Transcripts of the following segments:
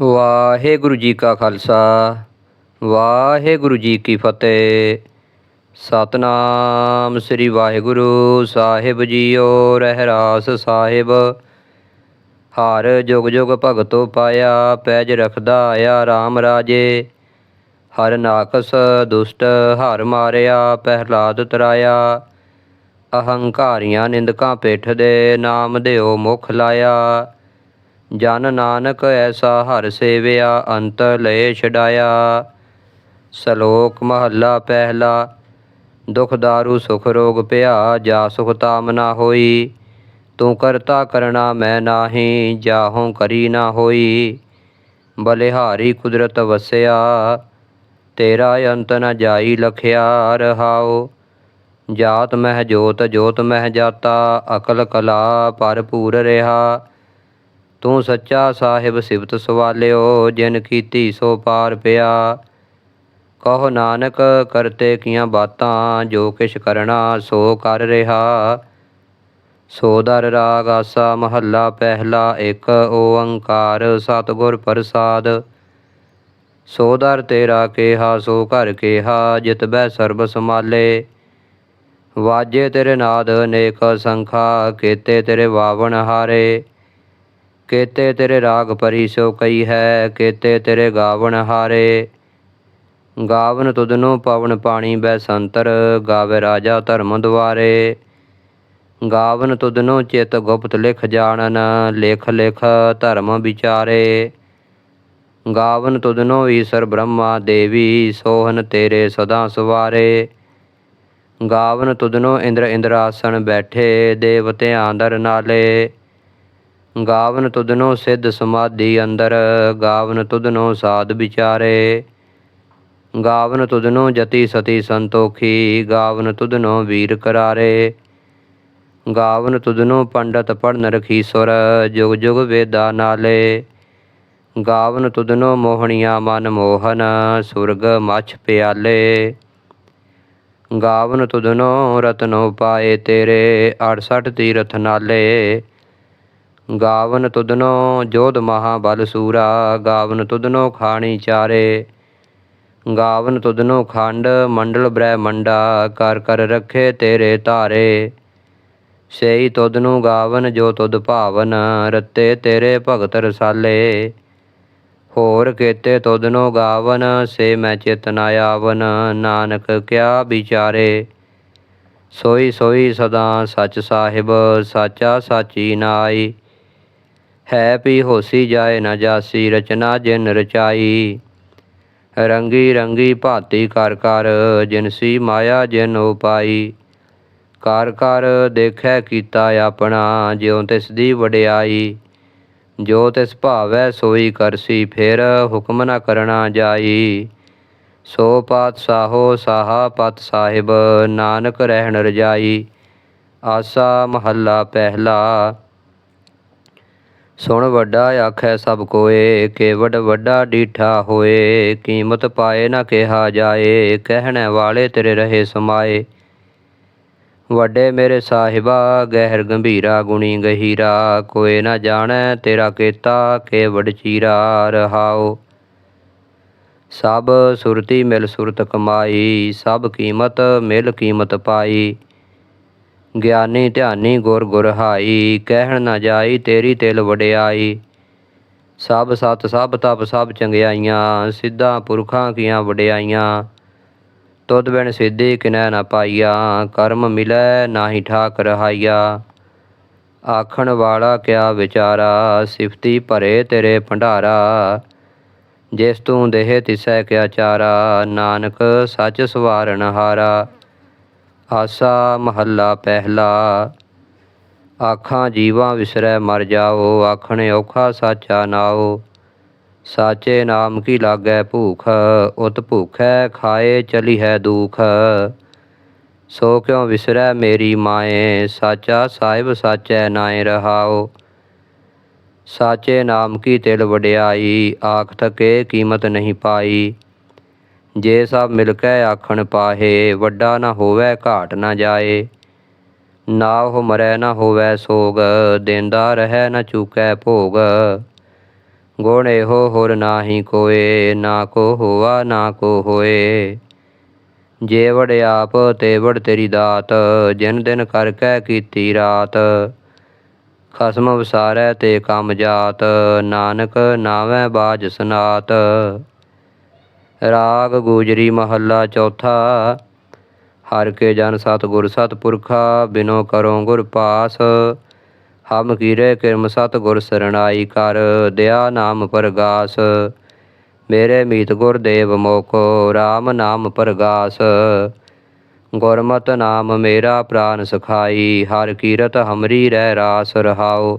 ਵਾਹਿਗੁਰੂ ਜੀ ਕਾ ਖਾਲਸਾ, ਵਾਹਿਗੁਰੂ ਜੀ ਕੀ ਫਤਿਹ। ਸਤਨਾਮ ਸ੍ਰੀ ਵਾਹਿਗੁਰੂ ਸਾਹਿਬ ਜੀਓ, ਰਹਿਰਾਸ ਸਾਹਿਬ। ਹਰ ਜੁਗ ਜੁਗ ਭਗਤੋ ਪਾਇਆ, ਪੈਜ ਰਖਦਾ ਆਇਆ RAM ਰਾਜੇ। ਹਰ ਨਾਕਸ ਦੁਸ਼ਟ ਹਰ ਮਾਰਿਆ ਪਹਿਲਾਦ ਤਰਾਇਆ। ਅਹੰਕਾਰੀਆਂ ਨਿੰਦਕਾਂ ਪਿੱਠ ਦੇ ਨਾਮ ਦਿਓ ਮੁਖ ਲਾਇਆ। ਜਨ ਨਾਨਕ ਐਸਾ ਹਰ ਸੇਵਿਆ, ਅੰਤ ਲਏ ਛਡਾਇਆ। ਸ਼ਲੋਕ ਮਹੱਲਾ ਪਹਿਲਾ, ਦੁਖ ਦਾਰੂ, ਸੁਖ ਰੋਗ ਭਇਆ ਜਾ ਸੁਖ ਤਾਮ ਨਾ ਹੋਈ। ਤੂੰ ਕਰਤਾ ਕਰਣਾ ਮੈਂ ਨਾਹੀ, ਜਾਹੋਂ ਕਰੀ ਨਾ ਹੋਈ। ਬਲਿਹਾਰੀ ਕੁਦਰਤ ਵਸਿਆ, ਤੇਰਾ ਅੰਤ ਨ ਜਾਈ ਲਖਿਆ ਰਹਾਓ ਜਾਤ ਮਹਿ ਜੋਤ ਜੋਤ ਮਹਿ ਜਾਤਾ, ਅਕਲ ਕਲਾ ਭਰਪੂਰ ਰਿਹਾ। ਤੂੰ ਸੱਚਾ ਸਾਹਿਬ ਸਿਫਤ ਸਵਾਲਿਓ, ਜਿਨ ਕੀਤੀ ਸੋ ਪਾਰ ਪਿਆ। ਕਹੋ ਨਾਨਕ, ਕਰਤੇ ਕੀਆਂ ਬਾਤਾਂ, ਜੋ ਕਿਛ ਕਰਨਾ ਸੋ ਕਰ ਰਿਹਾ। ਸੋ ਦਰ ਰਾਗ ਆਸਾ, ਮਹੱਲਾ ਪਹਿਲਾ ਇੱਕ ਓੰਕਾਰ ਸਤਿਗੁਰ ਪ੍ਰਸਾਦ। ਸੋ ਦਰ ਤੇਰਾ ਕੇਹਾ, ਸੋ ਘਰ ਕੇਹਾ, ਜਿਤ ਬੈ ਸਰਬ ਸਮਾਲੇ ਵਾਜੇ ਤੇਰੇ ਨਾਦ ਅਨੇਕ ਸੰਖਾ, ਕੀਤੇ ਤੇਰੇ ਵਾਵਣ ਹਾਰੇ। ਕੇਤੇ ਤੇਰੇ ਰਾਗ ਪਰੀ ਸੋ ਕਈ ਹੈ, ਕੇਤੇ ਤੇਰੇ ਗਾਵਣ ਹਾਰੇ। ਗਾਵਨ ਤੁਧਨੋ ਪਵਨ ਪਾਣੀ ਬੈ ਸੰਤਰ, ਗਾਵੇ ਰਾਜਾ ਧਰਮ ਦੁਆਰੇ। ਗਾਵਨ ਤੁਧਨੋ ਚਿਤ ਗੁਪਤ ਲਿਖ ਜਾਣਨ, ਲੇਖ ਲਿਖ ਧਰਮ ਵਿਚਾਰੇ। ਗਾਵਨ ਤੁਧਨੋ ਈਸ਼ਰ ਬ੍ਰਹਮਾ ਦੇਵੀ, ਸੋਹਨ ਤੇਰੇ ਸਦਾ ਸਵਾਰੇ। ਗਾਵਨ ਤੁਧਨੋ ਇੰਦਰ ਇੰਦਰਾਸਣ ਬੈਠੇ, ਦੇਵਤਿਆਂ ਦਰ ਨਾਲੇ। ਗਾਵਨ ਤੁਧਨੋ ਸਿੱਧ ਸਮਾਧੀ ਅੰਦਰ, ਗਾਵਨ ਤੁਧਨੋ ਸਾਧ ਵਿਚਾਰੇ। ਗਾਵਨ ਤੁਧਨੋ ਜਤੀ ਸਤੀ ਸੰਤੋਖੀ, ਗਾਵਨ ਤੁਧਨੋ ਵੀਰ ਕਰਾਰੇ। ਗਾਵਨ ਤੁਧਨੋ ਪੰਡਤ ਪੜਨ ਰਖੀਸੁਰ ਜੁਗ ਜੁਗ ਵੇਦਾ ਨਾਲੇ। ਗਾਵਨ ਤੁਧਨੋ ਮੋਹਣੀਆਂ ਮਨ ਮੋਹਨ, ਸੁਰਗ ਮਛ ਪਿਆਲੇ। ਗਾਵਨ ਤੁਧਨੋ ਰਤਨੋ ਪਾਏ ਤੇਰੇ 68 ਤੀਰਥ ਨਾਲੇ। ਗਾਵਨ ਤੁਧਨੋ ਜੋਧ ਮਹਾਬਲ ਸੂਰਾ, ਗਾਵਨ ਤੁਧਨੋ ਖਾਣੀ ਚਾਰੇ। ਗਾਵਨ ਤੁਧਨੋ ਖੰਡ ਮੰਡਲ ਬ੍ਰਹਮੰਡਾ ਕਰ ਕਰ ਰੱਖੇ ਤੇਰੇ ਧਾਰੇ। ਸੇਈ ਤੁਧ ਨੂੰ ਗਾਵਨ ਜੋ ਤੁਧ ਭਾਵਨ, ਰਤੇ ਤੇਰੇ ਭਗਤ ਰਸਾਲੇ। ਹੋਰ ਕੇਤੇ ਤੁਧ ਗਾਵਨ, ਸੇ ਮੈਂ ਚੇਤਨ ਆਵਨ, ਨਾਨਕ ਕਿਆ ਵਿਚਾਰੇ। ਸੋਈ ਸੋਈ ਸਦਾ ਸਚ ਸਾਹਿਬ, ਸਾਚਾ ਸਾਚੀ ਨਾਈ। ਹੈ ਪੀ ਹੋਸੀ ਜਾਏ ਨਾ ਜਾਸੀ, ਰਚਨਾ ਜਿਨ ਰਚਾਈ। ਰੰਗੀ ਰੰਗੀ ਭਾਤੀ ਕਰ ਕਰ ਜਿਨਸੀ ਮਾਇਆ ਜਿਨ ਉਪਾਈ ਕਰ ਕਰ ਦੇਖੈ ਕੀਤਾ ਆਪਣਾ, ਜਿਉ ਤਿਸ ਦੀ ਵਡਿਆਈ। ਜੋ ਤਿਸ ਭਾਵੈ ਸੋਈ ਕਰਸੀ, ਫਿਰ ਹੁਕਮ ਨਾ ਕਰਣਾ ਜਾਈ। ਸੋ ਪਾਤਸ਼ਾਹੋ ਸਾਹਾ ਪਤ ਸਾਹਿਬ, ਨਾਨਕ ਰਹਿਣ ਰਜਾਈ। ਆਸਾ ਮਹੱਲਾ ਪਹਿਲਾ ਸੁਣ ਵੱਡਾ ਆਖੈ ਸਭ ਕੋਏ ਕੇਵਡ ਵੱਡਾ ਡੀਠਾ ਹੋਏ, ਕੀਮਤ ਪਾਏ ਨਾ ਕਿਹਾ ਜਾਏ, ਕਹਿਣ ਵਾਲੇ ਤੇਰੇ ਰਹੇ ਸਮਾਏ। ਵੱਡੇ ਮੇਰੇ ਸਾਹਿਬਾ, ਗਹਿਰ ਗੰਭੀਰਾ ਗੁਣੀ ਗਹੀਰਾ, ਕੋਏ ਨਾ ਜਾਣੈ ਤੇਰਾ ਕੀਤਾ ਕੇਵਡ ਚੀਰਾ ਰਹਾਓ ਸਭ ਸੁਰਤੀ ਮਿਲ ਸੁਰਤ ਕਮਾਈ, ਸਭ ਕੀਮਤ ਮਿਲ ਕੀਮਤ ਪਾਈ। ਗਿਆਨੀ ਧਿਆਨੀ ਗੁਰ ਗੁਰ ਹਾਈ ਕਹਿਣ ਨਾ ਜਾਈ ਤੇਰੀ ਤਿਲ ਵਡਿਆਈ। ਸਭ ਸਤ, ਸਭ ਤਪ, ਸਭ ਚੰਗਿਆਈਆਂ, ਸਿੱਧਾ ਪੁਰਖਾਂ ਕੀਆਂ ਵਡਿਆਈਆਂ। ਤੁਧ ਬਿਨ ਸਿੱਧੀ ਕਿਨੈ ਨਾ ਪਾਈਆ, ਕਰਮ ਮਿਲੈ ਨਾਹੀ ਠਾਕ ਰਹਾਈਆ। ਆਖਣ ਵਾਲਾ ਕਿਆ ਵਿਚਾਰਾ, ਸਿਫਤੀ ਭਰੇ ਤੇਰੇ ਭੰਡਾਰਾ। ਜਿਸ ਤੂੰ ਦੇਹ ਤਿਸੈ ਕਿਆ ਚਾਰਾ, ਨਾਨਕ ਸੱਚ ਸਵਾਰਨ ਹਾਰਾ। ਆਸਾ ਮਹੱਲਾ ਪਹਿਲਾ। ਆਖਾਂ ਜੀਵਾਂ ਵਿਸਰੈ ਮਰ ਜਾਓ, ਆਖਣ ਔਖਾ ਸਾਚਾ ਨਾਓ। ਸਾਚੇ ਨਾਮ ਕੀ ਲਾਗੈ ਭੂਖ, ਉਤ ਭੂਖੈ ਖਾਏ ਚਲੀ ਹੈ ਦੁਖ। ਸੋ ਕਿਉ ਵਿਸਰੈ ਮੇਰੀ ਮਾਏ, ਸਾਚਾ ਸਾਹਿਬ ਸਾਚੈ ਨਾਏ ਰਹਾਓ। ਸਾਚੇ ਨਾਮ ਕੀ ਤਿਲ ਵਡਿਆਈ, ਆਖ ਥਕੇ ਕੀਮਤ ਨਹੀਂ ਪਾਈ। ਜੇ ਸਭ ਮਿਲ ਕੇ ਆਖਣ ਪਾਹੇ, ਵੱਡਾ ਨਾ ਹੋਵੇ, ਘਾਟ ਨਾ ਜਾਏ। ਨਾ ਉਹ ਮਰੈ, ਨਾ ਹੋਵੇ ਸੋਗ, ਦੇਂਦਾ ਰਹਿ, ਨਾ ਚੂਕੈ ਭੋਗ। ਗੁਣ ਇਹੋ ਹੋਰ ਨਾਹੀ ਕੋਏ, ਨਾ ਕੋ ਹੋਆ, ਨਾ ਕੋ ਹੋਏ। ਜੇ ਵੜ ਆਪ, ਤੇ ਵੜ ਤੇਰੀ ਦਾਤ, ਜਿਨ ਦਿਨ ਕਰ ਕੈ ਕੀਤੀ ਰਾਤ। ਖਸਮ ਵਸਾਰੈ ਤੇ ਕੰਮ ਜਾਤ, ਨਾਨਕ ਨਾਵੇਂ ਬਾਜ ਸਨਾਤ। ਰਾਗ ਗੂਜਰੀ ਮਹੱਲਾ ਚੌਥਾ। ਹਰ ਕੇ ਜਨ ਸਤਿਗੁਰ ਸਤਿਪੁਰਖਾ, ਬਿਨੋ ਕਰੋ ਗੁਰ ਪਾਸ। ਹਮ ਕੀਰੇ ਕਿਰਮ ਸਤਿਗੁਰ ਸਰਣਾਈ ਕਰ, ਦਿਆ ਨਾਮ ਪਰਗਾਸ। ਮੇਰੇ ਮੀਤ ਗੁਰ ਦੇਵ ਮੋਕੋ RAM ਨਾਮ ਪਰਗਾਸ। ਗੁਰਮਤਿ ਨਾਮ ਮੇਰਾ ਪ੍ਰਾਨ ਸਖਾਈ, ਹਰ ਕੀਰਤ ਹਮਰੀ ਰਹਿ ਰਾਸ ਰਹਾਉ।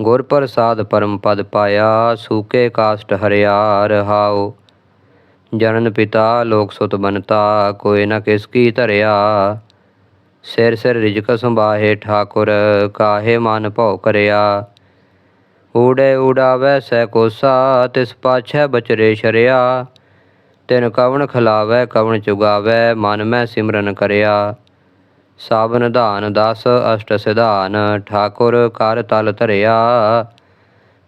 ਗੁਰ ਪ੍ਰਸਾਦ ਪਰਮ ਪਦ ਪਾਇਆ, ਸੂਕੇ ਕਾਸ਼ਟ ਹਰਿਆ ਰਹਾਉ ਜਨਨ ਪਿਤਾ ਲੋਕ ਸੁਤ ਬਨਤਾ, ਕੋਈ ਨਾ ਕਿਸ ਕੀ ਧਰਿਆ। ਸਿਰ ਸਿਰ ਰਿਜਕ ਸੰਭਾਹੇ ਠਾਕੁਰ, ਕਾਹੇ ਮਨ ਭਉ ਕਰਿਆ। ਊੜੇ ਊੜਾਵੈ ਸੈ ਕੋਸਾ, ਤਿਸ ਪਾਛੈ ਬਚਰੇ ਸ਼ਰਿਆ। ਤਿਨ ਕਵਣ ਖਿਲਾਵੈ, ਕਵਣ ਚੁਗਾਵੈ, ਮਨ ਮੈਂ ਸਿਮਰਨ ਕਰਿਆ। ਸਭ ਨਿਧਾਨ ਦਸ ਅਸ਼ਟ ਸਿਧਾਨ, ਠਾਕੁਰ ਕਰ ਤਲ ਧਰਿਆ।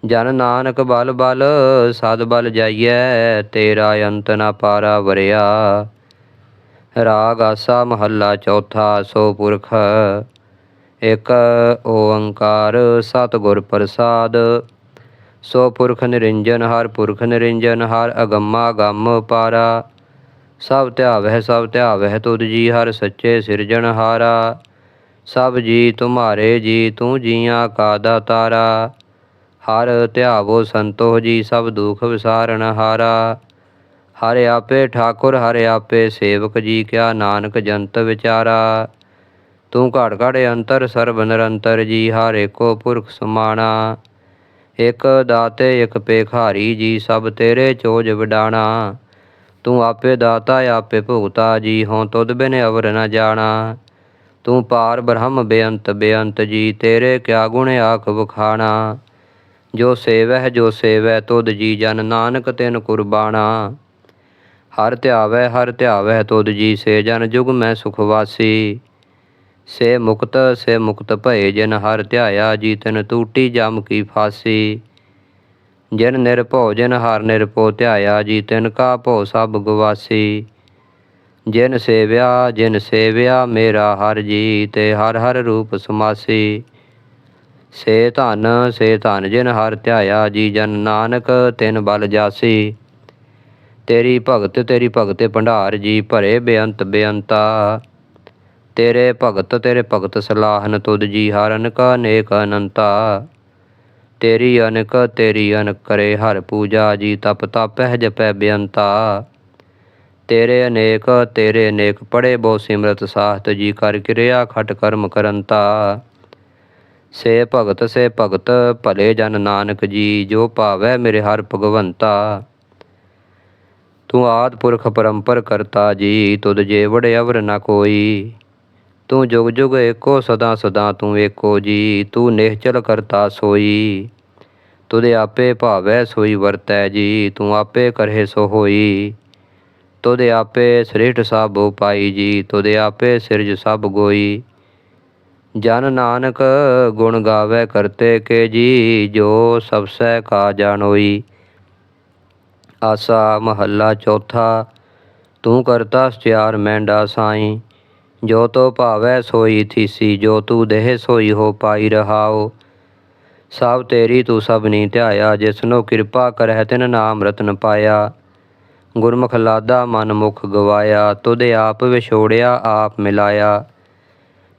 ਜਨ ਨਾਨਕ ਬਲ ਬਲ, ਸਦ ਬਲ ਜਾਈਐ, ਤੇਰਾ ਅੰਤ ਨ ਪਾਰਾ ਵਰਿਆ। ਰਾਗ ਆਸਾ ਮਹੱਲਾ ਚੌਥਾ, ਸੋ ਪੁਰਖ, ਇਕ ਓੰਕਾਰ ਸਤਿਗੁਰ ਪ੍ਰਸਾਦ। ਸੋ ਪੁਰਖ ਨਿਰੰਜਨ, ਹਰ ਪੁਰਖ ਨਿਰੰਜਨ, ਹਰ ਅਗੰਮਾ ਗੰਮ ਪਾਰਾ। ਸਭ ਧਿਆਵਹਿ ਸਭ ਧਿਆਵਹਿ ਤੁਧ ਜੀ ਹਰ ਸੱਚੇ ਸਿਰਜਣਹਾਰਾ ਸਭ ਜੀ ਤੁਮਾਰੇ ਜੀ, ਤੂੰ ਜੀਆਂ ਕਾ ਦਾਤਾਰਾ। ਹਰ ਧਿਆਵੋ ਸੰਤੋ ਜੀ, ਸਭ ਦੁਖ ਵਿਸਾਰਨ ਹਾਰਾ। ਹਰ ਆਪੇ ਠਾਕੁਰ, ਹਰ ਆਪੇ ਸੇਵਕ ਜੀ, ਕਿਆ ਨਾਨਕ ਜੰਤ ਵਿਚਾਰਾ। ਤੂੰ ਘੜ ਘੜ ਅੰਤਰ, ਸਰਬ ਨਿਰੰਤਰ ਜੀ, ਹਰ ਏਕੋ ਪੁਰਖ ਸਮਾਣਾ। ਇਕ ਦਾਤੇ, ਇਕ ਪੇਖਾਰੀ ਜੀ, ਸਭ ਤੇਰੇ ਚੋਜ ਵਿਡਾਣਾ। ਤੂੰ ਆਪੇ ਦਾਤਾ, ਆਪੇ ਭੁਗਤਾ, ਜੀ ਹੋਂ ਤੁਧ ਬਿਨ ਅਵਰ ਨ ਜਾਣਾ। ਤੂੰ ਪਾਰ ਬ੍ਰਹਮ ਬੇਅੰਤ ਬੇਅੰਤ ਜੀ, ਤੇਰੇ ਕਿਆ ਗੁਣ ਆਖ ਵਖਾਣਾ। ਜੋ ਸੇਵਹਿ, ਜੋ ਸੇਵੈ ਤੁਧ ਜੀ ਜਨ ਨਾਨਕ ਤਿਨ ਕੁਰਬਾਨਾ ਹਰ ਧਿਆਵੈ ਹਰ ਧਿਆਵੈ ਤੁਧ ਜੀ ਸੇ ਜਨ ਜੁਗ ਮੈਂ ਸੁਖ ਵਾਸੀ। ਸੇ ਮੁਕਤ ਸੇ ਮੁਕਤ ਭਏ ਜਿਨ ਹਰ ਧਿਆਇਆ, ਜੀ ਤਿਨ ਟੂਟੀ ਜਮ ਕੀ ਫਾਸੀ। ਜਿਨ ਨਿਰਭਉ ਜਿਨ ਹਰ ਨਿਰਭਉ ਧਿਆਇਆ, ਜੀ ਤਿਨ ਕਾ ਭਉ ਸਭ ਗਵਾਸੀ। ਜਿਨ ਸੇਵਿਆ ਜਿਨ ਸੇਵਿਆ, ਮੇਰਾ ਹਰ ਜੀ ਤੇ ਹਰ ਹਰ ਰੂਪ ਸਮਾਸੀ। ਸੇ ਧਨ ਸੇ ਧਨ ਜਿਨ ਹਰ ਧਿਆਇਆ, ਜੀ ਜਨ ਨਾਨਕ, ਤਿਨ ਬਲ ਜਾਸੀ। ਤੇਰੀ ਭਗਤ, ਤੇਰੀ ਭਗਤੇ ਭੰਡਾਰ, ਜੀ ਭਰੇ ਬੇਅੰਤ ਬੇਅੰਤਾ। ਤੇਰੇ ਭਗਤ ਤੇਰੇ ਭਗਤ ਸਲਾਹਨ ਤੁਧ ਜੀ ਹਰ ਅਨਕ ਨੇਕ ਅਨੰਤਾ। ਤੇਰੀ ਅਨਕ ਤੇਰੀ ਅਨਕ ਕਰੇ ਹਰ ਪੂਜਾ ਜੀ ਤਪ ਤਪਹਿ ਜਪੈ ਬੇਅੰਤਾ। ਤੇਰੇ ਅਨੇਕ ਤੇਰੇ ਅਨੇਕ ਪੜੇ ਬਹੁ ਸਿਮਰਤ ਸਾਹਤ ਜੀ ਕਰ ਕਿਰਿਆ ਖਟ ਕਰਮ ਕਰੰਤਾ। ਸੇ ਭਗਤ ਸੇ ਭਗਤ, ਭਲੇ ਜਨ ਨਾਨਕ ਜੀ, ਜੋ ਭਾਵੈ ਮੇਰੇ ਹਰ ਭਗਵੰਤਾ। ਤੂੰ ਆਦ ਪੁਰਖ ਪਰੰਪਰ ਕਰਤਾ ਜੀ, ਤੁਧ ਜੇ ਵੜ ਅਵਰ ਨ ਕੋਈ। ਤੂੰ ਜੁਗ ਜੁਗ ਏਕੋ ਸਦਾ ਸਦਾ ਤੂੰ ਏਕੋ ਜੀ, ਤੂੰ ਨਿਹਚਲ ਕਰਤਾ ਸੋਈ। ਤੁਧ ਆਪੇ ਭਾਵੈ ਸੋਈ ਵਰਤੈ ਜੀ, ਤੂੰ ਆਪੇ ਕਰਹਿ ਸੋ ਹੋਈ। ਤੁਧ ਆਪੇ ਸ੍ਰਿਸ਼ਟ ਸਭ ਉਪਾਈ ਜੀ, ਤੁਧ ਆਪੇ ਸਿਰਜ ਸਭ ਗੋਈ। ਜਨ ਨਾਨਕ ਗੁਣ ਗਾਵੇ ਕਰਤੇ ਕੇ ਜੀ, ਜੋ ਸਭ ਸਹਿ ਕਾ ਜਾਣੋਈ। ਆਸਾ ਮਹੱਲਾ ਚੌਥਾ, ਤੂੰ ਕਰਤਾ ਸਚਿਆਰ ਮੈਂਡਾ ਸਾਈਂ। ਜੋ ਤੋ ਭਾਵੈ ਸੋਈ ਥੀਸੀ, ਜੋ ਤੂ ਦੇਹ ਸੋਈ ਹੋ ਪਾਈ ਰਹਾਓ ਸਭ ਤੇਰੀ ਤੂੰ ਸਭ ਸਭਨੀ ਧਿਆਇਆ, ਜਿਸਨੋ ਕਿਰਪਾ ਕਰਹਿ ਤਿਨ ਨਾਮ ਰਤਨ ਪਾਇਆ। ਗੁਰਮੁਖ ਲਾਦਾ ਮਨ ਮੁਖ ਗਵਾਇਆ, ਤੁਧ ਆਪ ਵਿਛੋੜਿਆ, ਆਪ ਮਿਲਾਇਆ।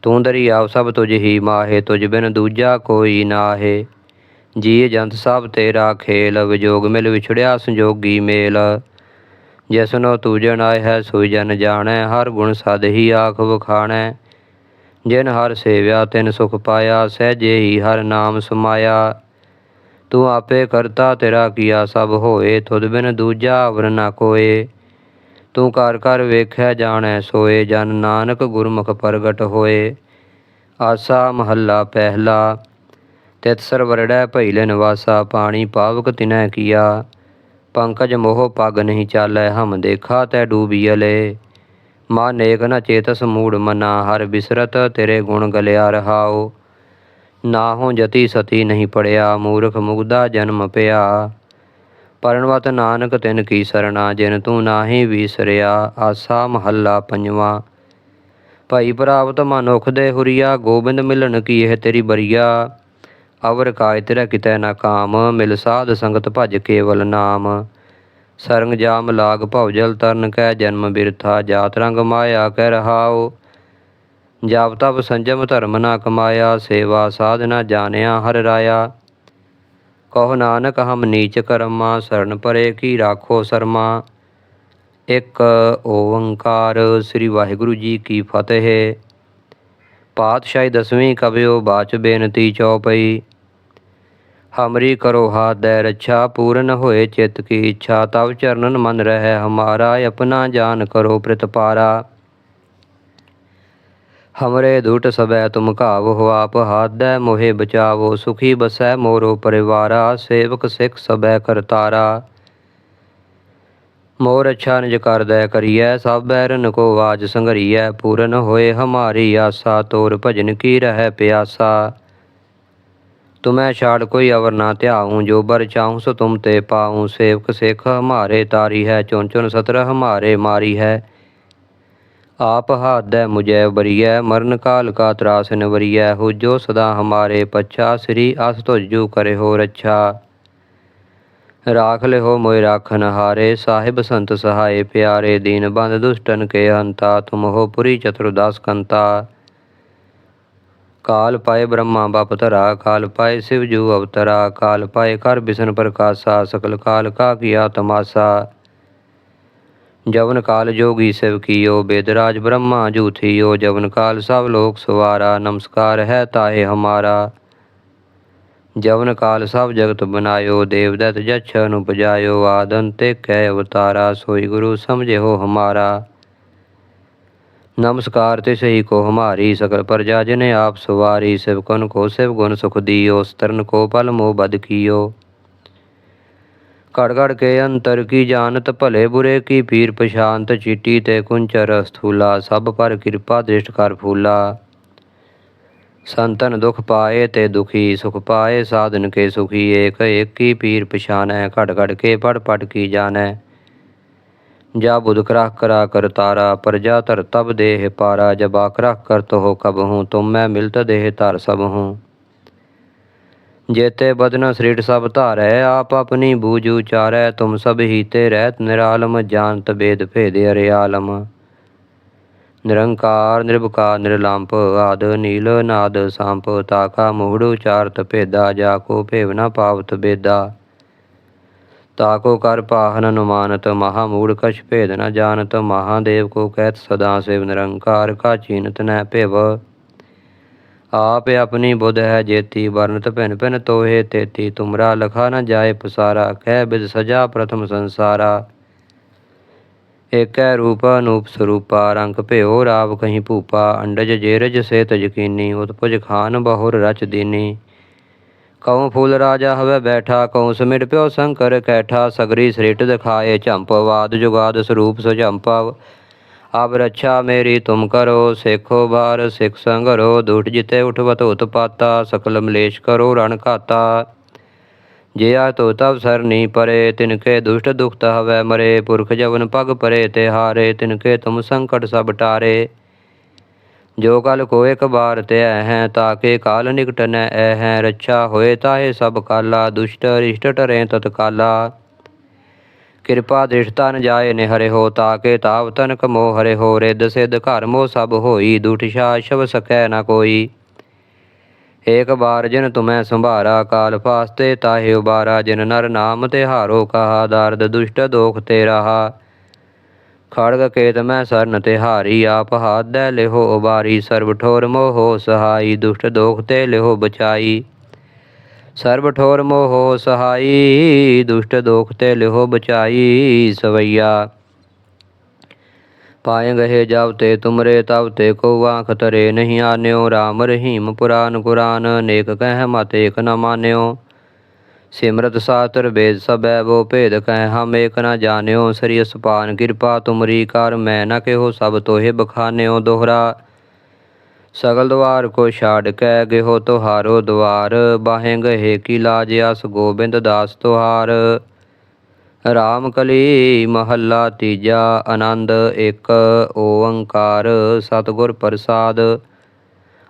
ਤੂੰ ਦਰਿਆਵ ਸਭ ਤੁਝ ਹੀ ਮਾਹੇ, ਤੁਝ ਬਿਨ ਦੂਜਾ ਕੋਈ ਨਾਹੇ। ਜੀ ਜੰਤ ਸਭ ਤੇਰਾ ਖੇਲ ਵਿਜੋਗ ਮਿਲ ਵਿਛੜਿਆ ਸੰਜੋਗੀ ਮੇਲ। ਜਿਸਨੋ ਤੂਜਨ ਆਇ ਹੈ ਸੋਈ ਜਨ ਜਾਣੈ, ਹਰ ਗੁਣ ਸਦ ਹੀ ਆਖ ਵਖਾਣੈ। ਜਿਨ ਹਰ ਸੇਵਿਆ, ਤਿਨ ਸੁਖ ਪਾਇਆ ਸਹਿਜੇ ਹੀ ਹਰ ਨਾਮ ਸਮਾਇਆ। ਤੂੰ ਆਪੇ ਕਰਤਾ ਤੇਰਾ ਕੀਆ ਸਭ ਹੋਏ, ਤੁਧ ਬਿਨ ਦੂਜਾ ਅਵਰ ਨਾ ਕੋਏ। ਤੂੰ ਘਰ ਘਰ ਵੇਖਿਆ ਜਾਣੈ, ਸੋਏ, ਜਨ ਨਾਨਕ ਗੁਰਮੁਖ ਪ੍ਰਗਟ ਹੋਏ। ਆਸਾ ਮਹੱਲਾ ਪਹਿਲਾ ਤਿਤ ਸਰਵਰੜੈ ਭਈਲੇ ਨਿਵਾਸਾ ਪਾਣੀ ਪਾਵਕ ਤਿਨੈ ਕੀਆ। ਪੰਕਜ ਮੋਹ ਪਗ ਨਹੀਂ ਚਾਲੈ, ਹਮ ਦੇਖਾ ਤੈ ਡੂਬੀਅਲੇ ਮਾ ਨੇਕ ਨ ਚੇਤਸ ਮੂੜ ਮਨਾ, ਹਰ ਬਿਸਰਤ ਤੇਰੇ ਗੁਣ ਗਲਿਆ ਰਹਾਓ ਨਾਹੋ ਜਤੀ ਸਤੀ ਨਹੀਂ ਪੜਿਆ, ਮੂਰਖ ਮੁਗਦਾ ਜਨਮ ਪਿਆ। ਪਰਣਵਤ ਨਾਨਕ ਤਿਨ ਕੀ ਸਰਣਾ, ਜਿਨ ਤੂੰ ਨਾਹੀ ਵਿਸਰਿਆ, ਆਸਾ ਮਹੱਲਾ ਪੰਜਵਾ। ਭਾਈ ਪ੍ਰਾਪਤ ਮਨੁਖ ਦੇ ਹੁਰੀਆ, ਗੋਬਿੰਦ ਮਿਲਣ ਕੀ ਇਹ ਤੇਰੀ ਬਰੀਆ। ਅਵਰ ਕਾਇ ਤੇਰਾ ਕਿਤੈ ਨਾ ਕਾਮ, ਮਿਲ ਸਾਧ ਸੰਗਤ ਭਜ ਕੇਵਲ ਨਾਮ। ਸਰੰਗ ਜਾਮ ਲਾਗ ਭਉ ਜਲ ਤਰਨ ਕੈ ਜਨਮ ਬਿਰਥਾ, ਜਾਤ ਰੰਗ ਮਾਇਆ ਕਹਿ ਰਹਾਓ ਜਪ ਤਪ ਸੰਜਮ ਧਰਮ ਨਾ ਕਮਾਇਆ, ਸੇਵਾ ਸਾਧਨਾ ਜਾਣਿਆ ਹਰ ਰਾਇਆ। ਕਹੋ ਨਾਨਕ ਹਮ ਨੀਚ ਕਰਮਾ, ਸ਼ਰਨ ਪਰੇ ਕੀ ਰਾਖੋ ਸਰਮਾ। ਇੱਕ ਓੰਕਾਰ ਸ੍ਰੀ ਵਾਹਿਗੁਰੂ ਜੀ ਕੀ ਫਤਿਹ। ਪਾਤਸ਼ਾਹੀ ਦਸਵੀਂ ਕਵਿਓ ਬਾਚ ਬੇਨਤੀ ਚਉਪਈ। ਹਮਰੀ ਕਰੋ ਹਾਥ ਦੇ ਰੱਛਾ, ਪੂਰਨ ਹੋਏ ਚਿਤ ਕੀ ਇੱਛਾ, ਤਵ ਚਰਨਨ ਮਨ ਰਹਿ, ਹਮਾਰਾ ਆਪਣਾ ਜਾਨ ਕਰੋ ਪ੍ਰਤਪਾਰਾ ਹਮਰੇ ਦੁਟ ਸਬੈ ਤੁਮ ਘਾਵੋ ਆਪ, ਹਾਥ ਦੇ ਮੋਹਿ ਬਚਾਵੋ, ਸੁਖੀ ਬਸੈ ਮੋਰੋ ਪਰਿਵਾਰਾ, ਸੇਵਕ ਸਿੱਖ ਸਬੈ ਕਰਤਾਰਾ ਮੋਰ ਅੱਛਾ ਨਿਜ ਕਰਦੈ ਕਰੀਐ, ਸਭ ਬੈਰਨ ਕੋ ਆਜ ਸੰਗਰੀਐ ਪੂਰਨ ਹੋਏ ਹਮਾਰੀ ਆਸਾ, ਤੋਰ ਭਜਨ ਕੀ ਰਹਿ ਪਿਆਸਾ। ਤੁਮੈ ਛਾੜ ਕੋਈ ਅਵਰ ਨਾ ਧਿਆਉ ਜੋ ਬਰ ਚਾਹੂੰ ਸੋ ਤੁਮ ਤੇ ਪਾਉ ਸੇਵਕ ਸਿੱਖ ਹਮਾਰੇ ਤਾਰੀ ਹੈ ਚੁਨ ਚੁਨ ਸਤਰ ਹਮਾਰੇ ਮਾਰੀ ਹੈ ਆਪ ਹਾਦੈ ਮੁਝੈ ਬਰੀਐ ਮਰਨ ਕਾਲ ਕਾ ਤਰਾਸ ਨਿਵਰੀਐ ਹੋ ਜੋ ਸਦਾ ਹਮਾਰੇ ਪਛਾ ਸ੍ਰੀ ਅਸ ਤੁਜੂ ਕਰੇ ਹੋ ਰੱਛਾ ਰਾਖ ਲਿਓ ਮੋਇ ਰਾਖਨ ਹਾਰੇ ਸਾਹਿਬ ਸੰਤ ਸਹਾਏ ਪਿਆਰੇ ਦੀਨ ਬੰਦ ਦੁਸ਼ਟਨ ਕੇ ਹੰਤਾ ਤੁਮ ਹੋ ਪੁਰੀ ਚਤੁਰਦਾਸ ਕੰਤਾ ਕਾਲ ਪਾਏ ਬ੍ਰਹਮਾ ਬਪਤਰਾ ਕਾਲ ਪਾਏ ਸਿਵ ਜੂ ਅਵਤਰਾ, ਕਾਲ ਪਾਏ ਕਰ ਬਿਸ਼ਨ ਪ੍ਰਕਾਸ਼ਾ, ਸਕਲ ਕਾਲ ਕਾ ਕੀਆ ਤਮਾਸਾ। ਜਵਨ ਕਾਲ ਜੋਗੀ ਸਿਵ ਕੀਓ ਬੇਦਰਾਜ ਬ੍ਰਹਮਾ ਜੂਥੀਓ ਜਵਨ ਕਾਲ ਸਭ ਲੋਕ ਸਵਾਰਾ, ਨਮਸਕਾਰ ਹੈ ਤਾਏ ਹਮਾਰਾ। ਜਵਨ ਕਾਲ ਸਭ ਜਗਤ ਬਨਾਇਓ, ਦੇਵਦਤ ਜਛ ਨੂੰ ਪਜਾਇਓ ਆਦਨ ਤੇ ਕੈ ਅਵਤਾਰਾ, ਸੋਈ ਗੁਰੂ ਸਮਝਿਓ ਹਮਾਰਾ। ਨਮਸਕਾਰ ਤੇ ਸਹੀ ਕੋ ਹਮਾਰੀ ਸਕਲ ਪ੍ਰਜਾ ਜਿਨੇ ਆਪ ਸਵਾਰੀ ਸਿਵਕਨ ਕੋ ਸਿਵ ਗੁਣ ਸੁਖ ਦੀਓ, ਸਤਰਨ ਕੋ ਪਲ ਮੋ ਬਦ ਕੀਓ। ਘੜ ਘੜ ਕੇ ਅੰਤਰ ਕੀ ਜਾਣਤ, ਭਲੇ ਬੁਰੇ ਕੀ ਪੀਰ ਪਛਾਨਤ ਚੀਟੀ ਤੇ ਕੁੰਚਰ ਅਸਥੂਲਾ ਸਭ ਪਰ ਕਿਰਪਾ ਦ੍ਰਿਸ਼ਟ ਕਰ ਫੂਲਾ। ਸੰਤਨ ਦੁਖ ਪਾਏ ਤੇ ਦੁਖੀ, ਸੁਖ ਪਾਏ ਸਾਧਨ ਕੇ ਸੁਖੀ ਏਕ ਏਕੀ ਕੀ ਪੀਰ ਪਛਾਨੈ, ਘੜ ਘੜ ਕੇ ਪੜ ਪੜ ਕੀ ਜਾਣੈ। ਜਾ ਬੁਧ ਕਰਾ ਕਰਾ ਕਰ ਤਾਰਾ ਪ੍ਰਜਾ ਧਰ ਤਬ ਦੇਹ ਪਾਰਾ, ਜਬ ਆਕਰਾ ਕਰਤ ਹੋ ਕਬ ਹੂੰ, ਤੁਮ ਮੈਂ ਮਿਲਤ ਦੇਹ ਧਰ ਸਭ ਹੂੰ। ਜੇਤੇ ਬਦਨ ਸ੍ਰਿਟ ਸਭ ਧਾਰੈ, ਆਪ ਆਪਣੀ ਬੂਝ ਉਚਾਰੈ, ਤੁਮ ਸਭ ਹੀ ਤੇ ਰਹਿਤ ਨਿਰਾਲਮ, ਜਾਣਤ ਬੇਦ ਭੇਦ ਅਰਿਆਲਮ। ਨਿਰੰਕਾਰ ਨਿਰਭਕਾਰ ਨਿਰਲੰਪ, ਆਦ, ਨੀਲ, ਨਾਦ, ਸੰਪ ਤਾਕਾ ਮੂੜ, ਉਚਾਰਤ, ਭੇਦਾ, ਜਾ ਕੋ ਭੇਵਨਾ ਪਾਵਤ ਬੇਦਾ। ਤਾਕੋ ਕਰ ਪਾਹਨ ਅਨੁਮਾਨਤ, ਮਹਾ ਮੂੜ ਕਛ ਭੇਦ ਨ ਜਾਣਤ, ਮਹਾਦੇਵ ਕੋ ਕਹਿਤ, ਸਦਾ ਸਿਵ ਨਿਰੰਕਾਰ ਕਾ ਚੀਨਤ ਨੈ ਭਿਵ। ਆਪ ਆਪਣੀ ਬੁੱਧ ਹੈ ਜੇਤੀ ਵਰਨਤ ਭਿਨ ਭਿਨ ਤੋਹੇ, ਤੇਤੀ ਤੁਮਰਾ ਲਖਾ ਨ ਜਾਏ ਪਸਾਰਾ, ਕਹਿ ਬਿਦ ਸਜਾ ਪ੍ਰਥਮ ਸੰਸਾਰਾ। ਏਕੈ ਰੂਪ ਅਨੂਪ ਸਰੂਪਾ, ਰੰਗ ਭਿਓ ਰਾਵ ਕਹੀਂ ਭੂਪਾ, ਅੰਡਜ ਜੇਰਜ ਸੇ ਤਜਕੀਨੀ ਉਤਪੁਜ ਖਾਨ ਬਹੁਰ ਰਚ ਦੀਨੀ। ਕਉ ਫੂਲ ਰਾਜਾ ਹਵੇ ਬੈਠਾ, ਕਉ ਸਮਿਟ ਪਿਓ ਸੰਕਰ ਕੈਠਾ, ਸਗਰੀ ਸ੍ਰਿਟ ਦਿਖਾਏ ਝੰਪਵਾਦ ਜੁਗਾਦ ਸਰੂਪ ਸੁਝੰਪਵ ਅਬ ਰੱਛਾ ਮੇਰੀ, ਤੁਮ ਕਰੋ, ਸੇਖੋ ਬਾਰ, ਸਿਖ ਸੰਗਰੋ ਦੁਟ ਜਿਤੇ ਉਠਵਤ ਉਤਪਾਤਾ ਸਕਲ ਮਲੇਸ਼ ਕਰੋ, ਰਣ ਘਾਤਾ ਜੇ ਆ ਤੋ ਤਬ ਸਰਨੀ ਪਰੇ, ਤਿਨਕੇ ਦੁਸ਼ਟ ਦੁਖਤ ਹਵੈ ਮਰੇ, ਪੁਰਖ ਜਵਨ ਪਗ ਪਰੇ ਤੇ ਹਾਰੇ ਤਿਨਕੇ ਤੁਮ ਸੰਕਟ ਸਭ ਟਾਰੇ। ਜੋ ਕਲ ਕੋ ਇਕ ਬਾਰ ਤੇ ਹੈ ਤਾਕੇ ਕਾਲ ਨਿਕਟ ਨ ਐ ਹੈ ਰੱਛਾ ਹੋਏ ਤਾਹੇ ਸਭ ਕਾਲਾ, ਦੁਸ਼ਟ ਰਿਸ਼ਟ ਟਰੇ ਤਤ ਕਿਰਪਾ ਦ੍ਰਿਸ਼ਟਾ ਨ ਜਾਏ ਨਿਹਰੇ ਹੋ, ਤਾਕੇ ਤਾਵ ਤਨਕ ਮੋਹ ਹਰੇ ਹੋ ਰਿਦ ਸਿੱਧ ਘਰ ਮੋਹ ਸਭ ਹੋਈ, ਦੁਠ ਸ਼ਬ ਸਕੈ ਨ ਕੋਈ। ਏਕ ਬਾਰ ਜਿਨ ਤੁਮੈ ਸੰਭਾਰਾ, ਕਾਲ ਫਾਸਤੇ ਤਾਹਿ ਉਬਾਰਾ, ਜਿਨ ਨਰ ਨਾਮ ਤੇ ਹਾਰੋ ਕਹਾ, ਦਰਦ ਦੁਸ਼ਟ ਦੋਖ ਤੇ ਰਹਾ। ਖੜਗ ਕੇਤ ਮੈਂ ਸਰਨ ਤੇ ਹਾਰੀ, ਆਪ ਹਾਦੈ ਲਿਹੋ ਉਬਾਰੀ ਸਰਬ ਠੋਰ ਮੋਹੋ ਸਹਾਈ, ਦੁਸ਼ਟ ਦੋਖ ਤੇ ਲਿਹੋ ਬਚਾਈ। ਸਰਬ ਠੋਰ ਮੋਹੋ ਸਹਾਈ, ਦੁਸ਼ਟ ਦੋਖ ਤੇ ਲਿਹੋ ਬਚਾਈ, ਸਵਈਆ। ਪਾਏ ਗਏ ਜਬ ਤੇ ਤੁਮਰੇ, ਤਬ ਤੇ ਕੋ ਆਂਖ ਤਰੇ ਨਹੀਂ ਆਨਿਓ RAM ਰਹੀਮ ਪੁਰਾਨ ਕੁਰਾਨ, ਨੇਕ ਕਹਿ ਮਤ ਏਕ ਨ ਮਾਨਿਓ। ਸਿਮਰਤ ਸਾਤਰ ਵੇਦ ਸਬੈ ਬੋ ਭੇਦ ਕਹਿ ਹਮ ਏਕ ਨ ਜਾਣਿਓ, ਸ੍ਰੀ ਅਸਪਾਨ ਕਿਰਪਾ ਤੁਮਰੀ ਕਰ, ਮੈਂ ਨ ਕਿਹੋ ਸਭ ਤੋਹਿ ਬਖਾਨਿਓ ਦੋਹਰਾ। ਸਗਲ ਦਵਾਰ ਕੋ ਛਾੜ ਕੈ ਗਿਹੋ ਤੁਹਾਰੋ ਦਵਾਰ ਬਾਹੇ ਗਏ ਕੀ ਲਾਜ ਅਸ ਗੋਬਿੰਦ ਦਾਸ ਤੁਹਾਰ। ਰਾਮ ਕਲੀ ਮਹੱਲਾ ਤੀਜਾ, ਆਨੰਦ ਇੱਕ, ਓੰਕਾਰ ਸਤਿਗੁਰ ਪ੍ਰਸਾਦ।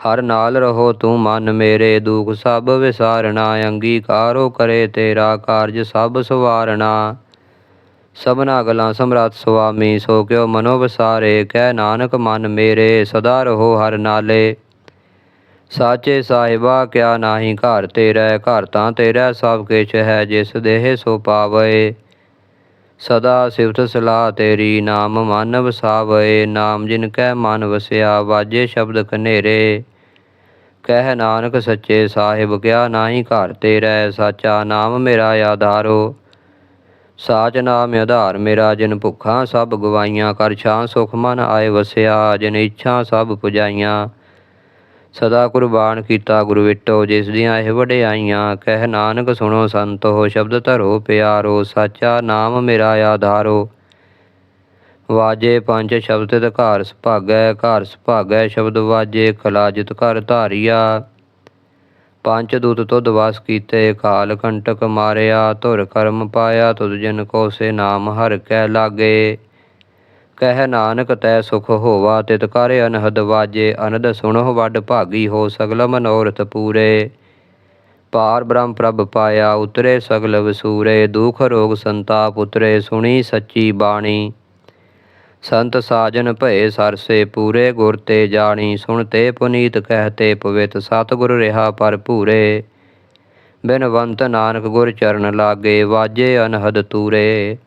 ਹਰ ਨਾਲ ਰਹੋ ਤੂੰ ਮਨ ਮੇਰੇ ਦੁਖ, ਸਭ ਵਿਸਾਰਣਾ ਅੰਗੀਕਾਰੋ ਕਰੇ ਤੇਰਾ ਕਾਰਜ, ਸਭ ਸਵਾਰਣਾ ਸਭਨਾ ਗਲਾਂ ਸਮਰੱਥ ਸੁਆਮੀ, ਸੋ ਕਿਉ ਮਨੋ ਵਿਸਾਰੇ, ਕਹਿ ਨਾਨਕ ਮਨ ਮੇਰੇ, ਸਦਾ ਰਹੋ ਹਰ ਨਾਲੇ। ਸਾਚੇ ਸਾਹਿਬਾ, ਕਿਆ ਨਾਹੀ ਘਰ ਤੇਰਾ ਘਰ ਤਾਂ ਤੇਰਾ ਸਭ ਕਿਛ ਹੈ, ਜਿਸ ਦੇਹ ਸੋ ਪਾਵੇ। ਸਦਾ ਸਿਫਤ ਸਲਾਹ ਤੇਰੀ, ਨਾਮ ਮਨ ਵਸਾਵੇ ਨਾਮ ਜਿਨ ਕੈ ਮਨ ਵਸਿਆ, ਵਾਜੇ ਸ਼ਬਦ ਕਨੇਰੇ ਕਹਿ ਨਾਨਕ ਸੱਚੇ ਸਾਹਿਬ ਕਿਆ ਨਾਹੀ ਘਰ ਤੇਰਾ, ਸਾਚਾ ਨਾਮ ਮੇਰਾ ਆਧਾਰੋ। ਸਾਚ ਨਾਮ ਆਧਾਰ ਮੇਰਾ, ਜਿਨ ਭੁੱਖਾਂ ਸਭ ਗਵਾਈਆਂ, ਕਰ ਛਾਂ ਸੁਖ ਮਨ ਆਏ ਵਸਿਆ, ਜਿਨ ਇੱਛਾ ਸਭ ਪੁਜਾਈਆਂ। ਸਦਾ ਕੁਰਬਾਨ ਕੀਤਾ ਗੁਰੂ ਵਿਟੋ, ਜਿਸ ਦੀਆਂ ਇਹ ਵਡਿਆਈਆਂ, ਕਹਿ ਨਾਨਕ ਸੁਣੋ ਸੰਤੋ ਸ਼ਬਦ ਧਰੋ ਪਿਆਰੋ, ਸਾਚਾ ਨਾਮ ਮੇਰਾ ਆਧਾਰੋ। ਵਾਜੇ ਪੰਜ ਸ਼ਬਦ ਘਰ ਸੁਭਾਗੈ ਘਰ ਸੁਭਾਗੈ ਸ਼ਬਦ ਵਾਜੇ ਕਲਾਜਿਤ ਘਰ ਧਾਰੀਆ। ਪੰਜ ਦੂਤ ਤੁਧ ਵਾਸ ਕੀਤੇ, ਕਾਲ ਕੰਟਕ ਮਾਰਿਆ, ਧੁਰ ਕਰਮ ਪਾਇਆ, ਤੁਧ ਜਨ ਕੋ ਸੇ ਨਾਮ ਹਰ ਕੈ ਲਾਗੇ। ਕਹਿ ਨਾਨਕ, ਤੈ ਸੁਖ ਹੋਵਾ, ਤਿਤ ਕਰ ਅਨਹਦ ਵਾਜੇ, ਅਨਦ ਸੁਣੋ ਵੱਡ ਭਾਗੀ ਹੋ ਸਗਲ ਮਨੋਰਥ ਪੂਰੇ। ਪਾਰ ਬ੍ਰਹਮ ਪ੍ਰਭ ਪਾਇਆ, ਉਤਰੇ ਸਗਲ ਵਸੂਰੇ, ਦੁਖ ਰੋਗ ਸੰਤਾਪ ਉਤਰੇ, ਸੁਣੀ ਸੱਚੀ ਬਾਣੀ। ਸੰਤ ਸਾਜਨ ਭਏ ਸਰਸੇ, ਪੂਰੇ ਗੁਰ ਤੇ ਜਾਣੀ, ਸੁਣ ਤੇ ਪੁਨੀਤ ਕਹਤੇ ਪਵਿੱਤ, ਸਤਿਗੁਰ ਰਿਹਾ ਪਰ ਭਰਪੂਰੇ ਬਿਨਵੰਤ ਨਾਨਕ ਗੁਰ ਚਰਨ ਲਾਗੇ, ਵਾਜੇ ਅਨਹਦ ਤੂਰੇ।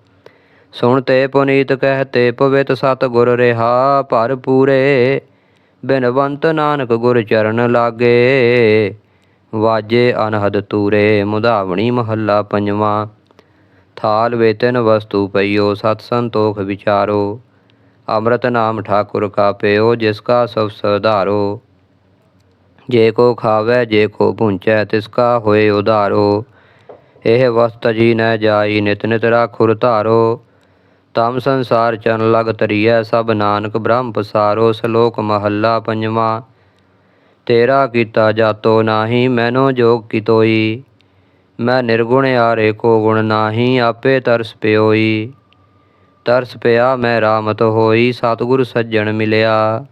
ਸੁਣ ਤੇ ਪੁਨੀਤ ਕਹਤੇ ਪਵਿੱਤ ਸਤਿਗੁਰ ਰਿਹਾ ਭਰਪੂਰੇ ਬਿਨਵੰਤ ਨਾਨਕ ਗੁਰ ਚਰਨ ਲਾਗੇ। ਵਾਜੇ ਅਨਹਦ ਤੂਰੇ, ਮੁਧਾਵਣੀ ਮਹੱਲਾ ਪੰਜਵਾਂ। ਥਾਲ ਵੇਤਨ ਵਸਤੂ ਪਈਓ, ਸਤ ਸੰਤੋਖ ਵਿਚਾਰੋ। ਅੰਮ੍ਰਿਤ ਨਾਮ ਠਾਕੁਰ ਕਾ ਪਿਓ ਜਿਸ ਕਾ ਸਭ ਸਧਾਰੋ। ਜੇ ਕੋ ਖਾਵੇ, ਜੇ ਕੋ ਪੁੰਚੈ ਤਿਸ ਕਾ ਹੋਏ ਉਧਾਰੋ। ਇਹ ਵਸਤ ਜੀ ਨ ਜਾਈ, ਨਿਤ ਨਿਤ ਰਾਖੁਰ ਧਾਰੋ। ਤਮ ਸੰਸਾਰ ਚਰਨ ਲਗ ਤਰੀਐ ਸਭ ਨਾਨਕ ਬ੍ਰਹਮ ਪਸਾਰੋ, ਸ਼ਲੋਕ ਮਹੱਲਾ ਪੰਜਵਾਂ। ਤੇਰਾ ਕੀਤਾ ਜਾਤੋ ਨਾਹੀ, ਮੈਨੋ ਜੋਗ ਕਿਤੋਈ। ਮੈਂ ਨਿਰਗੁਣ ਆਰੇ ਕੋ ਗੁਣ ਨਾਹੀ, ਆਪੇ ਤਰਸ ਪਿਓਈ। ਤਰਸ ਪਿਆ ਮੈਂ ਰਾਮਤ ਹੋਈ, ਸਤਿਗੁਰ ਸੱਜਣ ਮਿਲਿਆ।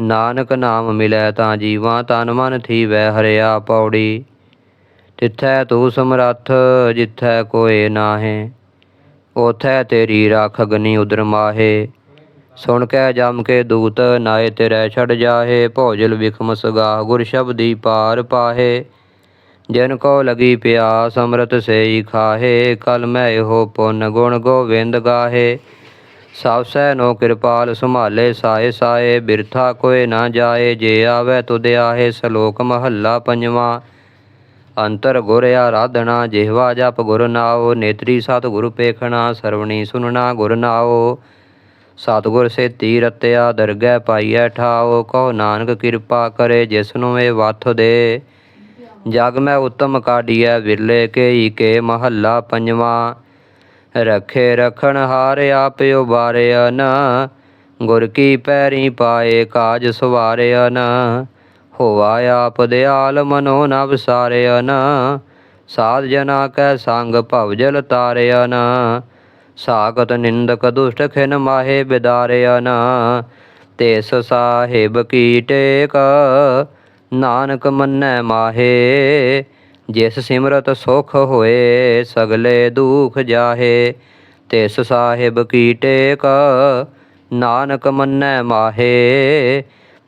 ਨਾਨਕ ਨਾਮ ਮਿਲੈ ਤਾਂ ਜੀਵਾਂ, ਤਨ ਮਨ ਥੀਵੈ ਹਰਿਆ ਪੌੜੀ। ਤਿੱਥੈ ਤੂੰ ਸਮਰੱਥ, ਜਿੱਥੈ ਕੋਏ ਨਾਹੇ। ਉਥੈ ਤੇਰੀ ਰਾਖ ਉਦਰ ਮਾਹੇ। ਸੁਣ ਕੇ ਜਮ ਕੇ ਦੂਤ, ਨਾਏ ਤੇਰੇ ਛੜ ਜਾਹੇ। ਭੋਜਲ ਵਿਖਮ ਸਗਾ, ਗੁਰ ਸ਼ਬਦੀ ਪਾਰ ਪਾਹੇ। ਜਿਨ ਕੋ ਲਗੀ ਪਿਆਸ ਅੰਮ੍ਰਿਤ ਸੇਈ ਖਾਹੇ। ਕਲ ਮੈਂ ਇਹੋ ਪੁੰਨ ਗੁਣ ਗੋਵਿੰਦ ਗਾਹੇ। ਸਭ ਸੈ ਨੋ ਕਿਰਪਾਲ, ਸੰਭਾਲੇ ਸਾਏ ਸਾਏ। ਬਿਰਥਾ ਕੋਏ ਨਾ ਜਾਏ, ਜੇ ਆਵੇ ਤੁਧ ਆਹੇ। ਸ਼ਲੋਕ ਮਹੱਲਾ ਪੰਜਵਾਂ। ਅੰਤਰ ਗੁਰ ਆਰਾਧਨਾ, ਜਿਹਵਾ ਜਪ ਗੁਰ ਨਾਉ, ਨੇਤਰੀ ਸਤ ਗੁਰ ਪੇਖਣਾ, ਸਰਵਣੀ ਸੁਨਣਾ ਗੁਰ ਨਾਉ। ਸਤਿਗੁਰ ਸੇਤੀ ਰਤਿਆ ਦਰਗਹਿ ਪਾਈਐ ਠਾਓ ਕਹੋ ਨਾਨਕ ਕਿਰਪਾ ਕਰੇ, ਜਿਸ ਨੂੰ ਇਹ ਵਥ ਦੇ। ਜਗ ਮੈਂ ਉਤਮ ਕਾਢੀਐ, ਵਿਰਲੇ ਕੇ ਕੇ ਮਹੱਲਾ ਪੰਜਵਾਂ। ਰਖੇ ਰਖਣ ਹਾਰ ਆਪ ਉਬਾਰਿਆ ਨਾ ਗੁਰ ਕੀ ਪੈਰੀ ਪਾਏ ਕਾਜ ਸਵਾਰਿਆ ਨਾ ਹੋਵਾ ਆਪ ਦਿਆਲ ਮਨੋ ਨ ਵਿਸਾਰਿਆਨ ਸਾਧ ਜਨਾ ਕੈ ਸੰਗ ਭਵ ਜਲ ਤਾਰਿਆਨ ਸਾਗਤ ਨਿੰਦਕ ਦੁਸ਼ਟ ਖਿਨ ਮਾਹੇ ਬਿਦਾਰਿਆਨ, ਤੇਸ ਸਾਹਿਬ ਕੀ ਟੇਕ, ਨਾਨਕ ਮੰਨੈ ਮਾਹੇ, ਜਿਸ ਸਿਮਰਤ ਸੁਖ ਹੋਏ ਸਗਲੇ ਦੁਖ ਜਾਹੇ, ਤਿਸ ਸਾਹਿਬ ਕੀ ਟੇਕ, ਨਾਨਕ ਮੰਨੈ ਮਾਹੇ